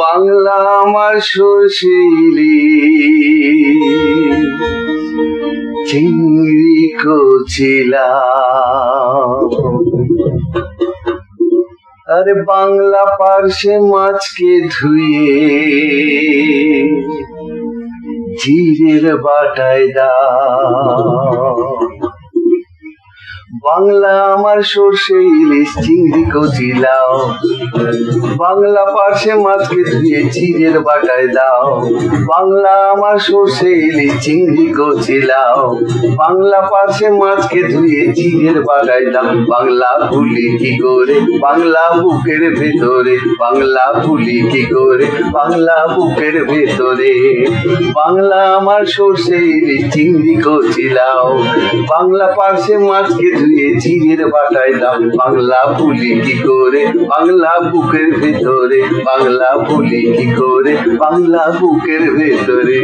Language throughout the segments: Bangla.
বাংলা আমার সরষেলি চিংড়ি কচিলা। আরে বাংলা পার্শ্বে মাছকে ধুয়ে জিরের বাটায় দাও। বাংলা আমার সর্ষে ইলিশ, চিংড়ি কচিলাও বাংলা পার্শ্বে মাছকে ধুয়ে চিড়ের বাটায় দাও। বাংলা আমার সর্ষে ইলিশ, চিংড়ি কচিলাও বাংলা পার্শ্বে মাছকে ধুয়ে চিড়ের বাটায় দাও। বাংলা ভুলি কি করে? বাংলা বুকের ভেতরে। বাংলা ভুলি কি করে? বাংলা বুকের ভেতরে। বাংলা আমার সর্ষে ইলিশ, চিংড়ি কচিলাও বাংলা পার্শ্বে মাছকে ধুয়ে চিড়ের বাটায় দাও। বাংলা পুলি কি করে? বাংলা বুকের ভেতরে, বাংলা ভুলি কি করে? বাংলা বুকের ভেতরে।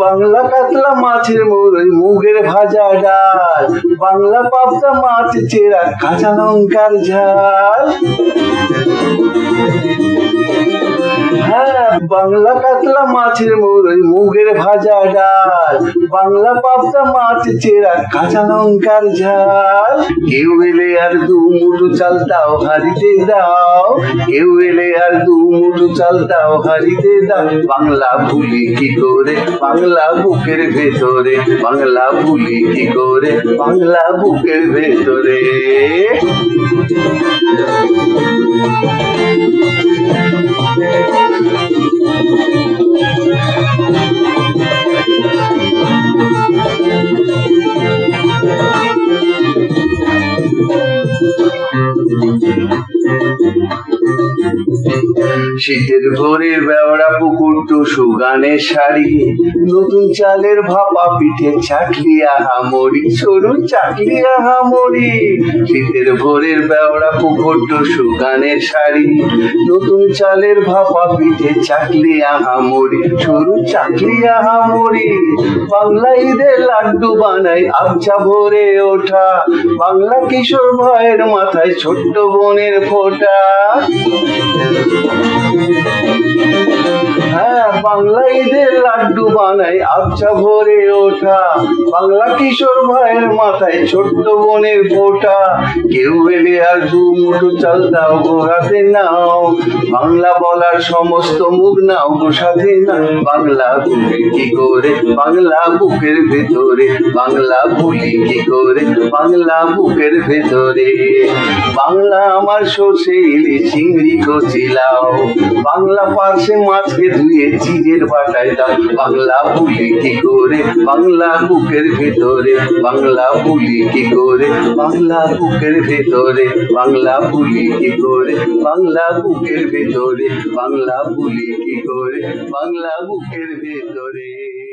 বাংলা কাতলা মাছের মুড়ই মুগের ভাজা ডাল, বাংলা পাবদা মাছ চেরা কাঁচা লঙ্কার ঝাল। হ্যাঁ বাংলা কাতলা মাছের মুড়ই মুগের ভাজা ডাল, বাংলা পাবদা মাছ চেরা কাঁচা লঙ্কার ঝাল। কেউ এলে আর দু মুঠো চাল দাও হারিতে দাও। কেউ এলে আর দু মুঠো চাল দাও হারিতে দাও। বাংলা ভুলি কি করে? বাংলা বুকের ভেতরে। বাংলা ভুলি কি করে? বাংলা বুকের ভেতরে। শীতের ভোরে বেওড়া পুকুর তো গানের শাড়ি। নতুন চালের ভাপা পিঠে চাকলি আহামরি সরু চাকলি আহামরি শীতের ভোরের বেওড়া পুকুর টুসু গানের শাড়ি। নতুন চালের ভাপা পিঠে চাকলি আহামরি সরু চাকলি আহামরি বাংলা ঈদের লাড্ডু বানাই, আবছা ভরে ওঠা। বাংলা কিশোর ভাইয়ের মাথায় ছোট্ট বোনের ফোঁটা। হ্যাঁ বাংলা ঈদের লাড্ডু বানাই, আবছা ভরে ওঠা। বাংলা কিশোর ভাইয়ের মাথায় ছোট্ট বোনের ফোঁটা। কেউ এলে আর দু মুঠো চাল দাও গো নাও। বাংলা বলার সমস্ত মুখ নাও গো না বাংলা ভুলি কি করে? বাংলা বুকের ভেতরে, বাংলা ভুলি কি করে? বাংলা বুকের ভেতরে। বাংলা আমার সর্ষে ইলি চিংড়ি কচিলাও বাংলা পার্শ্বে মাছকে ধুয়ে চিজের বাটায় দাম বাংলা বুলি কি করে? বাংলা বুকের ভেতরে, বাংলা বুলি কি করে? বাংলা বুকের ভেতরে, বাংলা বুলি কি করে? বাংলা বুকের ভেতরে, বাংলা বুলি কি করে? বাংলা বুকের ভেতরে।